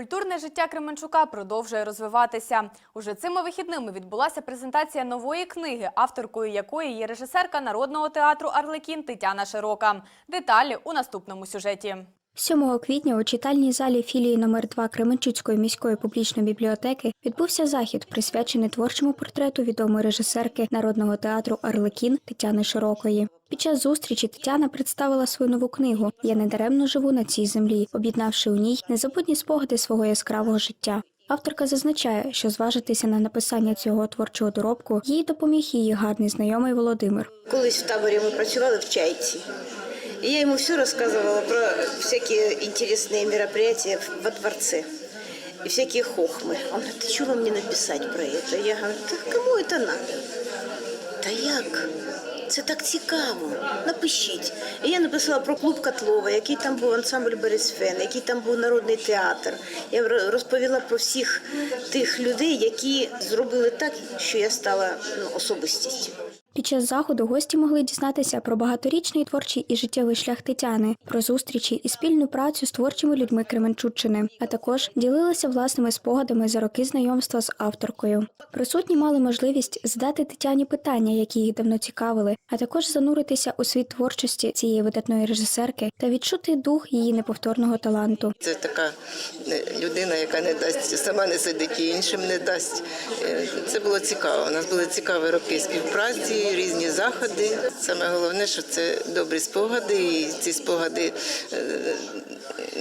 Культурне життя Кременчука продовжує розвиватися. Уже цими вихідними відбулася презентація нової книги, авторкою якої є режисерка народного театру Арлекін Тетяна Широка. Деталі у наступному сюжеті. 7 квітня у читальній залі філії номер 2 Кременчуцької міської публічної бібліотеки відбувся захід, присвячений творчому портрету відомої режисерки народного театру Арлекін Тетяни Широкої. Під час зустрічі Тетяна представила свою нову книгу Я недаремно живу на цій землі, об'єднавши у ній незабутні спогади свого яскравого життя. Авторка зазначає, що зважитися на написання цього творчого доробку їй допоміг її гарний знайомий Володимир. Колись в таборі ми працювали в чайці. І я йому все розказувала про всякі інтересні мероприятия во дворце. И всякие хохмы. Он говорит, ты чего мне написать про это? Я говорю, да кому это надо? Та як? Це так цікаво. Напишіть. І я написала про клуб Котлова, який там був ансамбль Борисфен, який там був народний театр. Я ро- розповіла про всіх тих людей, які зробили так, що я стала ну, особистістю. Під час заходу гості могли дізнатися про багаторічний творчий і життєвий шлях Тетяни, про зустрічі і спільну працю з творчими людьми Кременчуччини, а також ділилися власними спогадами за роки знайомства з авторкою. Присутні мали можливість задати Тетяні питання, які їх давно цікавили, а також зануритися у світ творчості цієї видатної режисерки та відчути дух її неповторного таланту. Це така е, людина, яка не дасть сама не сидить і іншим не дасть. Е, Це було цікаво. У нас були цікаві роки співпраці, різні заходи. Саме головне, що це добрі спогади, і ці спогади е,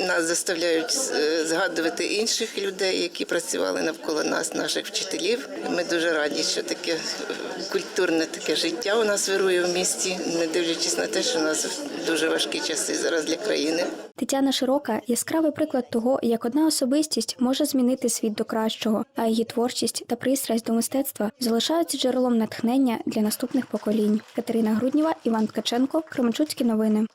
нас заставляють е, згадувати інших людей, які працювали навколо нас, наших вчителів. Ми дуже раді, що таке е, культурне таке життя у нас вирує в місті, не дивлячись на те, що у нас дуже важкі часи зараз для країни. Тетяна Широка яскравий приклад того, як одна особистість може змінити світ до кращого, а її творчість та пристрасть до мистецтва залишаються джерелом натхнення для наступних поколінь. Катерина Грудніва, Іван Ткаченко, Кременчуцькі новини.